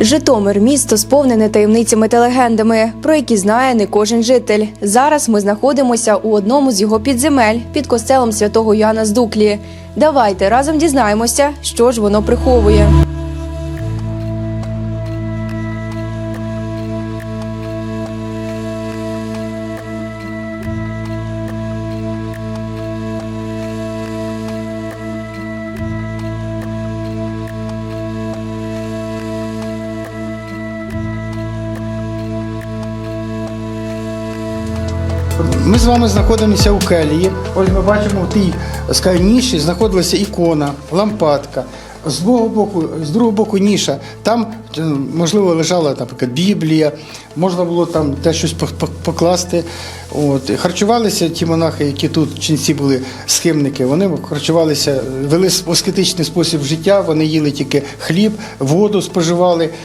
Житомир місто сповнене таємницями та легендами, про які знає не кожен житель. Зараз ми знаходимося у одному з його підземель під костелом святого Йоанна з Дуклі. Давайте разом дізнаємося, що ж воно приховує. Ми з вами знаходимося у келії. Ось ми бачимо в тій скажімо, ніші знаходилася ікона, лампадка. З другого боку, з другого боку ніша. Там е, можливо лежала, наприклад, Біблія, можна було там те щось пок- пок- покласти. От. Харчувалися ті монахи, які тут ченці були схимники. Вони харчувалися, вели аскетичний спосіб життя. Вони їли тільки хліб, воду споживали.